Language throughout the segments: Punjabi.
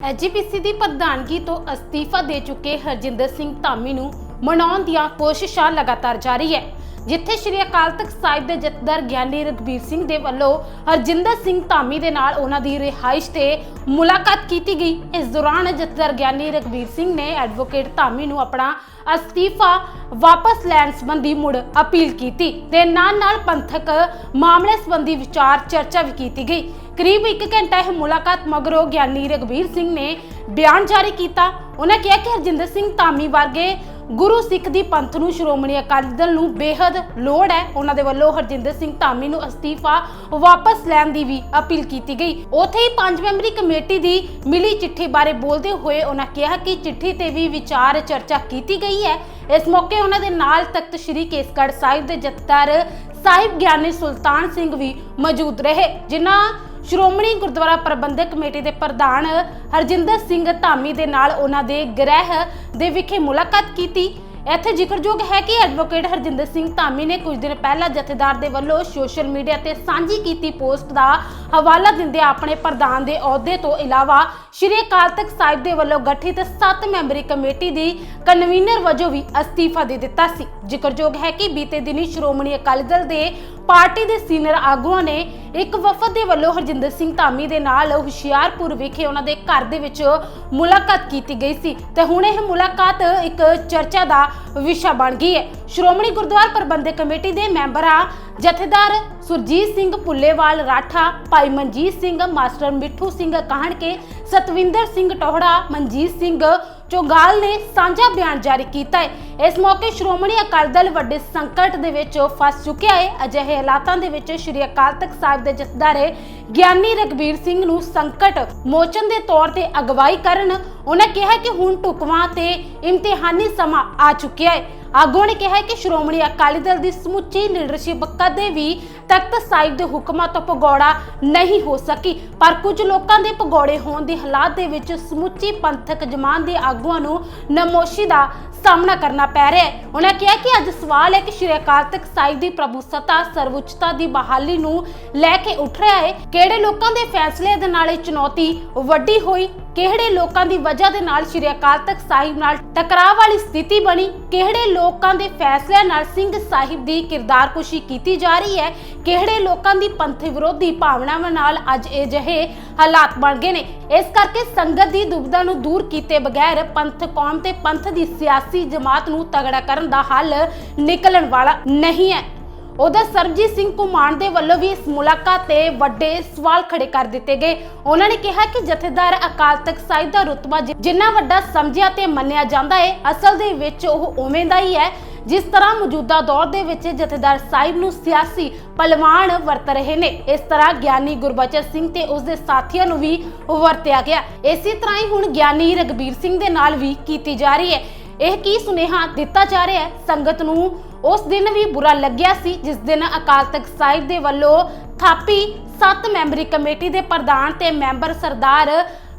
ਐਜੀਪੀਸੀ ਦੀ ਪ੍ਰਧਾਨਗੀ ਤੋਂ ਅਸਤੀਫਾ ਦੇ ਚੁੱਕੇ ਹਰਜਿੰਦਰ ਸਿੰਘ ਧਾਮੀ ਨੂੰ ਮਨਾਉਣ ਦੀਆਂ ਕੋਸ਼ਿਸ਼ਾਂ ਲਗਾਤਾਰ ਜਾਰੀ ਹੈ। ਜਿੱਥੇ ਸ਼੍ਰੀ ਅਕਾਲ ਤਖਤ ਸਾਹਿਬ ਦੇ ਜਥੇਦਾਰ ਗਿਆਨੀ ਰਘਬੀਰ ਸਿੰਘ ਦੇ ਵੱਲੋਂ ਹਰਜਿੰਦਰ ਸਿੰਘ ਧਾਮੀ ਦੇ ਨਾਲ ਉਹਨਾਂ ਦੀ ਰਿਹਾਇਸ਼ ਤੇ ਮੁਲਾਕਾਤ ਕੀਤੀ ਗਈ। ਇਸ ਦੌਰਾਨ ਜਥੇਦਾਰ ਗਿਆਨੀ ਰਘਬੀਰ ਸਿੰਘ ਨੇ ਐਡਵੋਕੇਟ ਧਾਮੀ ਨੂੰ ਆਪਣਾ ਅਸਤੀਫਾ ਵਾਪਸ ਲੈਣ ਸੰਬੰਧੀ ਮੁੜ ਅਪੀਲ ਕੀਤੀ ਤੇ ਨਾਲ ਨਾਲ ਪੰਥਕ ਮਾਮਲੇ ਸੰਬੰਧੀ ਵਿਚਾਰ ਚਰਚਾ ਵੀ ਕੀਤੀ ਗਈ। ਕਰੀਬ 1 ਘੰਟਾ ਇਹ ਮੁਲਾਕਾਤ ਮਗਰੋਂ ਗਿਆਨੀ ਰਘਬੀਰ ਸਿੰਘ ਨੇ ਬਿਆਨ ਜਾਰੀ ਕੀਤਾ। ਉਹਨਾਂ ਕਿਹਾ ਕਿ ਹਰਜਿੰਦਰ ਸਿੰਘ ਧਾਮੀ ਵਰਗੇ ਗੁਰੂ ਸਿੱਖ ਦੀ ਪੰਥ ਨੂੰ ਸ਼੍ਰੋਮਣੀ ਅਕਾਲੀ ਦਲ ਨੂੰ ਬੇਹੱਦ ਲੋੜ ਹੈ। ਉਹਨਾਂ ਦੇ ਵੱਲੋਂ ਹਰਜਿੰਦਰ ਸਿੰਘ ਧਾਮੀ ਨੂੰ ਅਸਤੀਫਾ ਵਾਪਸ ਲੈਣ ਦੀ ਵੀ ਅਪੀਲ ਕੀਤੀ ਗਈ। ਉੱਥੇ ਹੀ ਪੰਜ ਮੈਂਬਰੀ ਕਮੇਟੀ ਦੀ ਮਿਲੀ ਚਿੱਠੀ ਬਾਰੇ ਬੋਲਦੇ ਹੋਏ ਉਹਨਾਂ ਕਿਹਾ ਕਿ ਚਿੱਠੀ ਤੇ ਵੀ ਵਿਚਾਰ ਚਰਚਾ ਕੀਤੀ ਗਈ ਹੈ। ਇਸ ਮੌਕੇ ਉਹਨਾਂ ਦੇ ਨਾਲ ਤਖਤ ਸ੍ਰੀ ਕੇਸਗੜ੍ਹ ਸਾਹਿਬ ਦੇ ਜਥੇਦਾਰ ਸਾਹਿਬ ਗਿਆਨੀ ਸੁਲਤਾਨ ਸਿੰਘ ਵੀ ਮੌਜੂਦ ਰਹੇ, ਜਿਨ੍ਹਾਂ ਸ਼੍ਰੋਮਣੀ ਗੁਰਦੁਆਰਾ ਪ੍ਰਬੰਧਕ ਕਮੇਟੀ ਦੇ ਪ੍ਰਧਾਨ ਹਰਜਿੰਦਰ ਸਿੰਘ ਧਾਮੀ ਦੇ ਨਾਲ ਉਹਨਾਂ ਦੇ ਗ੍ਰਹਿ ਦੇ ਵਿਖੇ ਮੁਲਾਕਾਤ ਕੀਤੀ। ਇੱਥੇ ਜ਼ਿਕਰਯੋਗ ਹੈ ਕਿ ਐਡਵੋਕੇਟ ਹਰਜਿੰਦਰ ਸਿੰਘ ਧਾਮੀ ਨੇ ਕੁਝ ਦਿਨ ਪਹਿਲਾਂ ਜਥੇਦਾਰ ਦੇ ਵੱਲੋਂ ਸੋਸ਼ਲ ਮੀਡੀਆ ਤੇ ਸਾਂਝੀ ਕੀਤੀ ਪੋਸਟ ਦਾ ਹਵਾਲਾ ਦਿੰਦੇ ਆਪਣੇ ਪ੍ਰਧਾਨ ਦੇ ਅਹੁਦੇ ਤੋਂ ਇਲਾਵਾ ਸ਼੍ਰੀ ਅਕਾਲ ਤਖਤ ਸਾਹਿਬ ਦੇ ਵੱਲੋਂ ਗਠਿਤ 7 ਮੈਂਬਰੀ ਕਮੇਟੀ ਦੀ ਕਨਵੀਨਰ ਵਜੋਂ ਵੀ ਅਸਤੀਫਾ ਦੇ ਦਿੱਤਾ ਸੀ। ਜ਼ਿਕਰਯੋਗ ਹੈ ਕਿ ਬੀਤੇ ਦਿਨੀ ਸ਼੍ਰੋਮਣੀ ਅਕਾਲੀ ਦਲ ਦੇ ਪਾਰਟੀ ਦੇ ਸੀਨੀਅਰ ਆਗੂਆਂ ਨੇ ਇੱਕ ਵਫਦ ਦੇ ਵੱਲੋਂ ਹਰਜਿੰਦਰ ਸਿੰਘ ਧਾਮੀ ਦੇ ਨਾਲ ਹੁਸ਼ਿਆਰਪੁਰ ਵਿਖੇ ਉਹਨਾਂ ਦੇ ਘਰ ਦੇ ਵਿੱਚ ਮੁਲਾਕਾਤ ਕੀਤੀ ਗਈ ਸੀ ਤੇ ਹੁਣ ਇਹ ਮੁਲਾਕਾਤ ਇੱਕ ਚਰਚਾ ਦਾ ਵਿਸ਼ਾ ਬਣ ਗਈ ਹੈ। ਸ਼੍ਰੋਮਣੀ ਗੁਰਦੁਆਰਾ ਪ੍ਰਬੰਧਕ ਕਮੇਟੀ ਦੇ ਮੈਂਬਰਾਂ ਜਥੇਦਾਰ ਸੁਰਜੀਤ ਸਿੰਘ ਪੁੱਲੇਵਾਲ ਰਾਠਾ, ਭਾਈ ਮਨਜੀਤ ਸਿੰਘ, ਮਾਸਟਰ ਮਿੱਠੂ ਸਿੰਘ ਕਾਹਣਕੇ, ਸਤਵਿੰਦਰ ਸਿੰਘ ਟੋਹੜਾ, ਮਨਜੀਤ ਸਿੰਘ ਚੋਗਾਲ ਨੇ ਸਾਂਝਾ ਬਿਆਨ ਜਾਰੀ ਕੀਤਾ ਹੈ। ਇਸ ਮੌਕੇ ਸ਼੍ਰੋਮਣੀ ਅਕਾਲੀ ਦਲ ਵੱਡੇ ਸੰਕਟ ਦੇ ਵਿੱਚ ਫਸ ਚੁੱਕਿਆ ਹੈ। ਅਜਿਹੇ ਹਾਲਾਤਾਂ ਦੇ ਵਿੱਚ ਸ਼੍ਰੀ ਅਕਾਲ ਤਖਤ ਸਾਹਿਬ ਦੇ ਜਥੇਦਾਰੇ ਗਿਆਨੀ ਰਗਬੀਰ ਸਿੰਘ ਨੂੰ ਸੰਕਟ ਮੋਚਨ ਦੇ ਤੌਰ ਤੇ ਅਗਵਾਈ ਕਰਨ, ਉਹਨਾਂ ਕਿਹਾ ਕਿ ਹੁਣ ਟੁਕਵਾਂ ਤੇ ਇਮਤਿਹਾਨੀ ਸਮਾਂ ਆ ਚੁੱਕਿਆ ਹੈ। ਆਗੂਆਂ ਨੇ ਕਿਹਾ ਕਿ ਸ਼੍ਰੋਮਣੀ ਅਕਾਲੀ ਦਲ ਦੀ ਸਮੁੱਚੀ ਲੀਡਰਸ਼ਿਪ ਕਦੇ ਵੀ ਤਖਤ ਸਾਹਿਬ ਦੇ ਹੁਕਮਾਂ ਤੋਂ ਭਗੌੜਾ ਨਹੀਂ ਹੋ ਸਕੀ। ਪਰ ਕੁਝ ਲੋਕਾਂ ਦੇ ਭਗੌੜੇ ਹੋਣ ਦੇ ਹਾਲਾਤ ਦੇ ਵਿੱਚ ਸਮੁੱਚੀ ਪੰਥਕ ਜਮਾਨ ਦੇ ਆਗੂਆਂ ਨੂੰ ਨਮੋਸ਼ੀ ਦਾ ਸਾਹਮਣਾ ਕਰਨਾ ਪੈ ਰਿਹਾ ਹੈ। ਉਹਨਾਂ ਕਿਹਾ ਕਿ ਅੱਜ ਸਵਾਲ ਹੈ ਕਿ ਸ਼੍ਰੀ ਅਕਾਲ ਤਖਤ ਸਾਹਿਬ ਦੀ ਪ੍ਰਭੂਸੱਤਾ ਸਰਵਉੱਚਤਾ ਦੀ ਬਹਾਲੀ ਨੂੰ ਲੈ ਕੇ ਉੱਠ ਰਿਹਾ ਹੈ। ਕਿਹੜੇ ਲੋਕਾਂ ਦੇ ਫੈਸਲੇ ਦੇ ਨਾਲ ਇਹ ਚੁਣੌਤੀ ਵੱਡੀ ਹੋਈ? ਕਿਹੜੇ ਲੋਕਾਂ ਦੀ ਵਜ੍ਹਾ ਦੇ ਨਾਲ ਸ਼੍ਰੀ ਅਕਾਲ ਤਖਤ ਸਾਹਿਬ ਨਾਲ ਟਕਰਾਅ ਵਾਲੀ ਸਥਿਤੀ ਬਣੀ? ਕਿਹੜੇ ਲੋਕਾਂ ਦੇ ਫੈਸਲਿਆਂ ਨਾਲ ਸਿੰਘ ਸਾਹਿਬ ਦੀ ਕਿਰਦਾਰਕੁਸ਼ੀ ਕੀਤੀ ਜਾ ਰਹੀ ਹੈ? ਕਿਹੜੇ ਲੋਕਾਂ ਦੀ ਪੰਥ ਵਿਰੋਧੀ ਭਾਵਨਾਵਾਂ ਨਾਲ ਅੱਜ ਇਹ ਜਿਹੇ ਹਾਲਾਤ ਬਣ ਗਏ ਨੇ? ਇਸ ਕਰਕੇ ਸੰਗਤ ਦੀ ਦੁਬਿਧਾ ਨੂੰ ਦੂਰ ਕੀਤੇ ਬਗੈਰ ਪੰਥ, ਕੌਮ ਤੇ ਪੰਥ ਦੀ ਸਿਆਸੀ ਜਮਾਤ ਨੂੰ ਤਗੜਾ ਕਰਨ ਦਾ ਹੱਲ ਨਿਕਲਣ ਵਾਲਾ ਨਹੀਂ ਹੈ। ਉਧਰ ਸਰਬਜੀਤ ਸਿੰਘ ਕੁਮਾਨ ਦੇ ਵੱਲੋਂ ਵੀ ਇਸ ਮੁਲਾਕਾਤ ਤੇ ਵੱਡੇ ਸਵਾਲ ਖੜੇ ਕਰ ਦਿੱਤੇ ਗਏ। ਉਹਨਾਂ ਨੇ ਕਿਹਾ ਕਿ ਜਥੇਦਾਰ ਅਕਾਲ ਤਖਤ ਸਾਹਿਬ ਦਾ ਰੁਤਬਾ ਜਿੰਨਾ ਵੱਡਾ ਸਮਝਿਆ ਤੇ ਮੰਨਿਆ ਜਾਂਦਾ ਹੈ ਅਸਲ ਦੇ ਵਿੱਚ ਉਹ ਉਵੇਂ ਦਾ ਹੀ ਹੈ। ਜਿਸ ਤਰ੍ਹਾਂ ਮੌਜੂਦਾ ਦੌਰ ਦੇ ਵਿੱਚ ਜਥੇਦਾਰ ਸਾਹਿਬ ਨੂੰ ਸਿਆਸੀ ਪਲਵਾਨ ਵਰਤ ਰਹੇ ਨੇ, ਇਸ ਤਰ੍ਹਾਂ ਗਿਆਨੀ ਗੁਰਬਚਨ ਸਿੰਘ ਤੇ ਉਸ ਦੇ ਸਾਥੀਆਂ ਨੂੰ ਵੀ ਵਰਤਿਆ ਗਿਆ। ਇਸੇ ਤਰ੍ਹਾਂ ਹੀ ਹੁਣ ਗਿਆਨੀ ਰਗਬੀਰ ਸਿੰਘ ਦੇ ਨਾਲ ਵੀ ਕੀਤੀ ਜਾ ਰਹੀ ਹੈ। ਇਹ ਕੀ ਸੁਨੇਹਾ ਦਿੱਤਾ ਜਾ ਰਿਹਾ ਹੈ? ਸੰਗਤ ਨੂੰ ਉਸ ਦਿਨ ਵੀ ਬੁਰਾ ਲੱਗਿਆ ਸੀ, ਜਿਸ ਦਿਨ ਅਕਾਲ ਤਖਤ ਸਾਹਿਬ ਦੇ ਵੱਲੋਂ ਥਾਪੀ 7 ਮੈਂਬਰੀ ਕਮੇਟੀ ਦੇ ਪ੍ਰਧਾਨ ਤੇ ਮੈਂਬਰ ਸਰਦਾਰ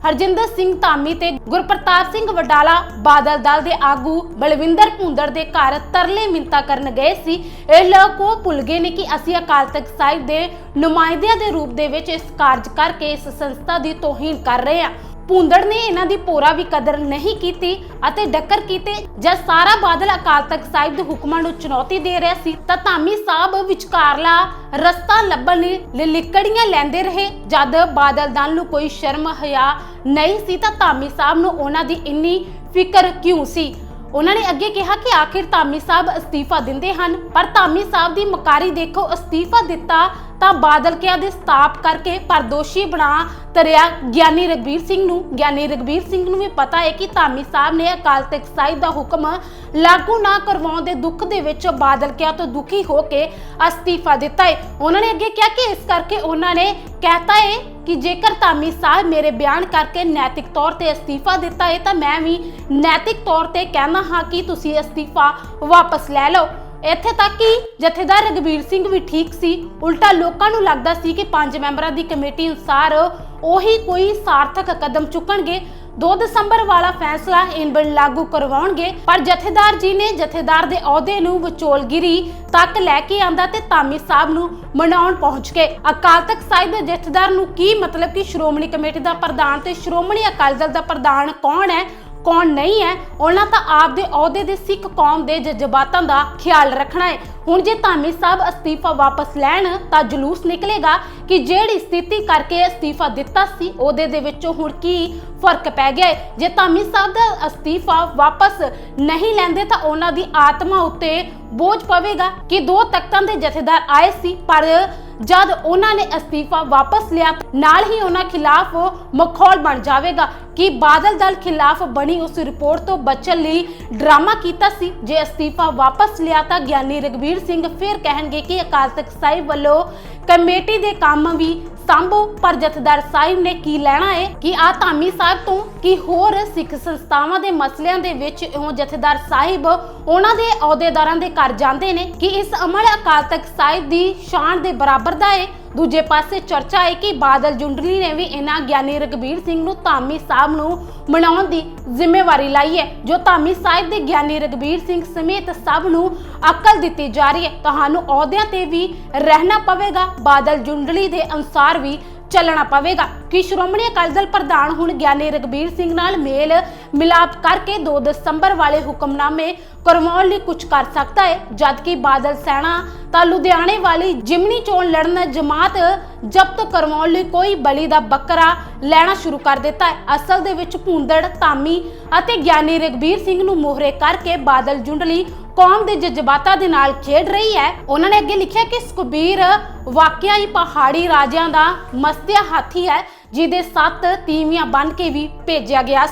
ਹਰਜਿੰਦਰ ਸਿੰਘ ਧਾਮੀ ਤੇ ਗੁਰਪ੍ਰਤਾਪ ਸਿੰਘ ਵਡਾਲਾ ਬਾਦਲ ਦਲ ਦੇ ਆਗੂ ਬਲਵਿੰਦਰ ਭੁੰਦੜ ਦੇ ਘਰ ਤਰਲੇ ਮਿੰਤਾ ਕਰਨ ਗਏ ਸੀ। ਇਹ ਲੋਕ ਉਹ ਭੁੱਲ ਗਏ ਨੇ ਕਿ ਅਸੀਂ ਅਕਾਲ ਤਖਤ ਸਾਹਿਬ ਦੇ ਨੁਮਾਇੰਦਿਆਂ ਦੇ ਰੂਪ ਦੇ ਵਿੱਚ ਇਸ ਕਾਰਜ ਕਰਕੇ ਇਸ ਸੰਸਥਾ ਦੀ ਤੋਹੀਨ ਕਰ ਰਹੇ ਹਾਂ। ਭੁੰਦੜ ਨੇ ਇਹਨਾਂ ਦੀ ਪੂਰਾ ਵੀ ਕਦਰ ਨਹੀਂ ਕੀਤੀ ਅਤੇ ਡੱਕਰ ਕੀਤੇ। ਜਦ ਸਾਰਾ ਬਾਦਲ ਅਕਾਲ ਤਖਤ ਸਾਹਿਬ ਦੇ ਹੁਕਮਾਂ ਨੂੰ ਚੁਣੌਤੀ ਦੇ ਰਿਹਾ ਸੀ, ਤਾਂ ਧਾਮੀ ਸਾਹਿਬ ਵਿਚਕਾਰਲਾ ਰਸਤਾ ਲੱਭਣ ਲਈ ਲਿਕੜੀਆਂ ਲੈਂਦੇ ਰਹੇ। ਜਦ ਬਾਦਲ ਦਲ ਨੂੰ ਕੋਈ ਸ਼ਰਮ ਹਿਆ ਨਹੀਂ ਸੀ, ਤਾਂ ਧਾਮੀ ਸਾਹਿਬ ਨੂੰ ਉਹਨਾਂ ਦੀ ਇੰਨੀ ਫਿਕਰ ਕਿਉਂ ਸੀ? ਉਹਨਾਂ ਨੇ ਅੱਗੇ ਕਿਹਾ ਕਿ ਆਖਿਰ ਧਾਮੀ ਸਾਹਿਬ ਅਸਤੀਫਾ ਦਿੰਦੇ ਹਨ, ਪਰ ਧਾਮੀ ਸਾਹਿਬ ਦੀ ਮਕਾਰੀ ਦੇਖੋ ਅਸਤੀਫਾ ਦਿੱਤਾ ਤਾਂ ਬਾਦਲਕਿਆਂ ਦੇ ਸਤਾਪ ਕਰਕੇ ਪਰਦੋਸ਼ੀ ਬਣਾ ਤਰਿਆ ਗਿਆਨੀ ਰਗਬੀਰ ਸਿੰਘ ਨੂੰ। ਗਿਆਨੀ ਰਗਬੀਰ ਸਿੰਘ ਨੂੰ ਵੀ ਪਤਾ ਹੈ ਕਿ ਧਾਮੀ ਸਾਹਿਬ ਨੇ ਅਕਾਲ ਤਖਤ ਸਾਹਿਬ ਦਾ ਹੁਕਮ ਲਾਗੂ ਨਾ ਕਰਵਾਉਣ ਦੇ ਦੁੱਖ ਦੇ ਵਿੱਚ ਬਾਦਲਕਿਆਂ ਤੋਂ ਦੁਖੀ ਹੋ ਕੇ ਅਸਤੀਫਾ ਦਿੱਤਾ ਹੈ। ਉਹਨਾਂ ਨੇ ਅੱਗੇ ਕਿਹਾ ਕਿ ਇਸ ਕਰਕੇ ਉਹਨਾਂ ਨੇ ਕਹਿਤਾ ਹੈ ਕਿ ਜੇਕਰ ਧਾਮੀ ਸਾਹਿਬ ਮੇਰੇ ਬਿਆਨ ਕਰਕੇ ਨੈਤਿਕ ਤੌਰ ਤੇ ਅਸਤੀਫਾ ਦਿੱਤਾ ਹੈ ਤਾਂ ਮੈਂ ਵੀ ਨੈਤਿਕ ਤੌਰ ਤੇ ਕਹਿਣਾ ਹਾਂ ਕਿ ਤੁਸੀਂ ਅਸਤੀਫਾ ਵਾਪਸ ਲੈ ਲਓ। ਇੱਥੇ ਤੱਕ ਕਿ ਜਥੇਦਾਰ ਰਗਵੀਰ ਸਿੰਘ ਵੀ ਠੀਕ ਸੀ। ਉਲਟਾ ਲੋਕਾਂ ਨੂੰ ਲੱਗਦਾ ਸੀ ਕਿ ਪੰਜ ਮੈਂਬਰਾਂ ਦੀ ਕਮੇਟੀ ਅਨੁਸਾਰ ਉਹੀ ਕੋਈ ਸਾਰਥਕ ਕਦਮ ਚੁੱਕਣਗੇ। 2 ਦਸੰਬਰ ਵਾਲਾ ਫੈਸਲਾ ਇਨ ਬਿਲ ਲਾਗੂ ਕਰਵਾਉਣਗੇ। ਪਰ ਜਥੇਦਾਰ ਜੀ ਨੇ ਜਥੇਦਾਰ ਦੇ ਅਹੁਦੇ ਨੂੰ ਵਿਚੋਲਗਿਰੀ ਤੱਕ ਲੈ ਕੇ ਆਂਦਾ ਤੇ ਧਾਮੀ ਸਾਹਿਬ ਨੂੰ ਮਨਾਉਣ ਪਹੁੰਚ ਗਏ। ਅਕਾਲ ਤਖਤ ਸਾਹਿਬ ਦੇ ਜਥੇਦਾਰ ਨੂੰ ਕੀ ਮਤਲਬ ਕਿ ਸ਼੍ਰੋਮਣੀ ਕਮੇਟੀ ਦਾ ਪ੍ਰਧਾਨ ਤੇ ਸ਼੍ਰੋਮਣੀ ਅਕਾਲੀ ਦਲ ਦਾ ਪ੍ਰਧਾਨ ਕੌਣ ਹੈ? ਕੌਣ ਨਹੀਂ ਹੈ, ਉਹਨਾਂ ਤਾਂ ਆਪ ਅਹੁਦੇ ਦੇ ਸਿੱਖ ਕੌਮ ਦੇ ਜਜ਼ਬਾਤਾਂ ਦਾ ਖਿਆਲ ਰੱਖਣਾ ਹੈ। ਹੁਣ ਜੇ ਧਾਮੀ ਸਾਹਿਬ ਅਸਤੀਫਾ ਵਾਪਸ ਲੈਣ, ਤਾਂ ਜਲੂਸ ਨਿਕਲੇਗਾ ਕਿ ਜਿਹੜੀ ਸਥਿਤੀ ਕਰਕੇ ਅਸਤੀਫਾ ਦਿੱਤਾ ਸੀ, ਉਹਦੇ ਦੇ ਵਿੱਚੋਂ ਹੁਣ ਕੀ ਫ਼ਰਕ ਪੈ ਗਿਆ ਜੇ ਧਾਮੀ ਸਾਹਿਬ ਦਾ ਅਸਤੀਫਾ ਵਾਪਸ ਨਹੀਂ ਲੈਂਦੇ, ਤਾਂ ਉਹਨਾਂ ਦੀ ਆਤਮਾ ਉੱਤੇ ਬੋਝ ਪਵੇਗਾ ਕਿ ਦੋ ਤਖਤਾਂ ਦੇ ਜਥੇਦਾਰ ਆਏ ਸੀ, ਪਰ ਜਦ ਉਹਨਾਂ ਨੇ ਅਸਤੀਫਾ ਵਾਪਸ ਲਿਆ ਨਾਲ ਹੀ ਉਹਨਾਂ ਖਿਲਾਫ ਮਖੌਲ ਬਣ ਜਾਵੇਗਾ। ਕਿ ਬਾਦਲ ਦਲ ਖਿਲਾਫ ਬਣੀ ਉਸ ਰਿਪੋਰਟ ਤੋਂ ਬਚਣ ਲਈ ਡਰਾਮਾ ਕੀਤਾ ਸੀ? ਜੇ ਅਸਤੀਫਾ ਵਾਪਸ ਲਿਆ ਤਾਂ ਗਿਆਨੀ ਰਗਵੀਰ ਸਿੰਘ ਫਿਰ ਕਹਿਣਗੇ ਕਿ ਅਕਾਲ ਤਖਤ ਸਾਹਿਬ ਵੱਲੋਂ ਕਮੇਟੀ ਦੇ ਕੰਮ ਵੀ ਸੰਭੋ, ਪਰ ਜਥੇਦਾਰ ਸਾਹਿਬ ਨੇ ਕੀ ਲੈਣਾ ਹੈ? ਕਿ ਆ ਧਾਮੀ ਸਾਹਿਬ ਤੋਂ ਕਿ ਹੋਰ ਸਿੱਖ ਸੰਸਥਾਵਾਂ ਦੇ ਮਸਲਿਆਂ ਦੇ ਵਿੱਚ ਉਹ ਜਥੇਦਾਰ ਸਾਹਿਬ ਉਹਨਾਂ ਦੇ ਅਹੁਦੇਦਾਰਾਂ ਦੇ ਘਰ ਜਾਂਦੇ ਨੇ? ਕਿ ਇਸ ਅਮਲ ਅਕਾਲ ਤਖਤ ਸਾਹਿਬ ਦੀ ਸ਼ਾਨ ਦੇ ਬਰਾਬਰ ਦਾ ਹੈ ਦੂਜੇ ਪਾਸੇ ਚਰਚਾ ਹੈ ਕਿ ਬਾਦਲ ਜੁੰਡਲੀ ਨੇ ਵੀ ਇਹਨਾਂ ਗਿਆਨੀ ਰਗਵੀਰ ਸਿੰਘ ਨੂੰ ਧਾਮੀ ਸਾਹਿਬ ਨੂੰ ਮਨਾਉਣ ਦੀ ਜ਼ਿੰਮੇਵਾਰੀ ਲਈ ਹੈ ਜੋ ਧਾਮੀ ਸਾਹਿਬ ਦੇ ਗਿਆਨੀ ਰਗਵੀਰ ਸਿੰਘ ਸਮੇਤ ਸਭ ਨੂੰ ਅਕਲ ਦਿੱਤੀ ਜਾ ਰਹੀ ਹੈ ਤੁਹਾਨੂੰ ਅਹੁਦਿਆਂ ਤੇ ਵੀ ਰਹਿਣਾ ਪਵੇਗਾ। ਬਾਦਲ ਜੁੰਡਲੀ ਦੇ ਅਨੁਸਾਰ ਵੀ ਚੱਲਣਾ ਪਵੇਗਾ। ਕਿ ਸ਼੍ਰੋਮਣੀ ਅਕਾਲੀ ਦਲ ਪ੍ਰਧਾਨ ਹੁਣ ਗਿਆਨੀ ਰਗਬੀਰ ਸਿੰਘ ਨਾਲ ਮੇਲ ਮਿਲਾਪ ਕਰਕੇ 2 ਦਸੰਬਰ ਵਾਲੇ ਹੁਕਮਨਾਮੇ ਕਰਵਾਉਣ ਲਈ ਕੁਝ ਕਰ ਸਕਦਾ ਹੈ। ਜਦਕਿ ਬਾਦਲ ਸੈਣਾ ਤਾਂ ਲੁਧਿਆਣੇ ਵਾਲੀ ਜਿਮਨੀ ਚੋਣ ਲੜਨ ਜਮਾਤ ਜ਼ਬਤ ਕਰਵਾਉਣ ਲਈ ਕੋਈ ਬਲੀ ਦਾ ਬੱਕਰਾ ਲੈਣਾ ਸ਼ੁਰੂ ਕਰ ਦਿੱਤਾ ਹੈ। ਅਸਲ ਦੇ ਵਿੱਚ ਭੁੰਦੜ, ਧਾਮੀ ਅਤੇ ਗਿਆਨੀ ਰਗਬੀਰ ਸਿੰਘ ਨੂੰ ਮੋਹਰੇ ਕਰਕੇ ਬਾਦਲ ਜੁੰਡਲੀ ਕੌਮ ਦੇ ਜਜ਼ਬਾਤਾਂ ਦੇ ਨਾਲ ਖੇਡ ਰਹੀ ਹੈ। ਉਹਨਾਂ ਨੇ ਅੱਗੇ ਲਿਖਿਆ ਕਿ ਸੁਖਬੀਰ ਵਾਕਿਆ ਹੀ ਪਹਾੜੀ ਰਾਜਿਆਂ ਦਾ ਮਸਤਿਆ ਹਾਥੀ ਹੈ, ਜਿਹਦੇ ਸੱਤ ਤੀਵੀਆਂ ਬੰਨ ਕੇ ਵੀ ਭੇਜਿਆ ਗਿਆ ਸੀ।